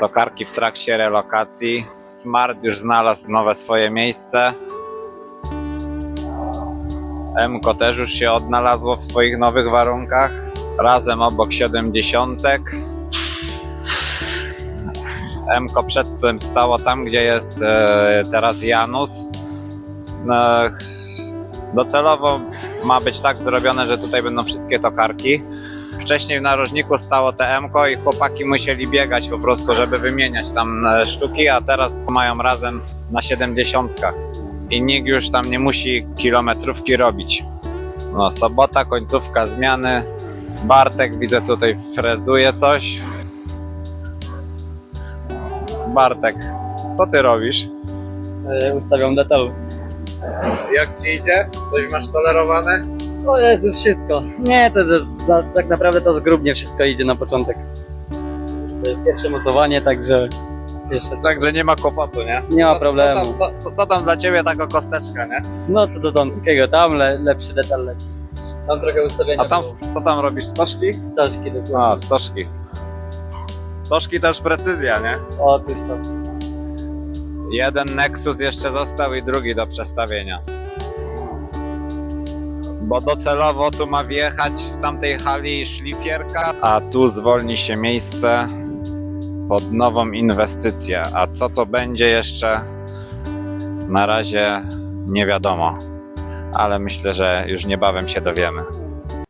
Tokarki w trakcie relokacji. Smart już znalazł nowe swoje miejsce. Mko też już się odnalazło w swoich nowych warunkach. Razem obok 70. Mko przedtem stało tam, gdzie jest e, teraz Janus. No, docelowo ma być tak zrobione, że tutaj będą wszystkie tokarki. Wcześniej w narożniku stało TMko i chłopaki musieli biegać po prostu, żeby wymieniać tam e, sztuki, a teraz mają razem na 70. I nikt już tam nie musi kilometrówki robić. No, sobota, końcówka zmiany. Bartek widzę tutaj frezuje coś. Bartek, co ty robisz? E, Ustawiam detal. Jak ci idzie? Coś masz tolerowane? O Jezu, wszystko. Nie, to jest, za- tak naprawdę to zgrubnie wszystko idzie na początek. To jest pierwsze mocowanie, także jeszcze Także nie ma kłopotu, nie? Nie ma Co- problemu. Co tam, co, co, co tam dla ciebie taka kosteczka, nie? No co do tamskiego, tam le, lepszy detal leci. Tam trochę ustawienia A tam, było. co tam robisz? Stożki? Staszki dokładnie. A, stożki. Stożki też precyzja, nie? O, tu jest to. Jeden Nexus jeszcze został i drugi do przestawienia. Bo docelowo tu ma wjechać z tamtej hali szlifierka, a tu zwolni się miejsce pod nową inwestycję. A co to będzie jeszcze? Na razie nie wiadomo, ale myślę, że już niebawem się dowiemy.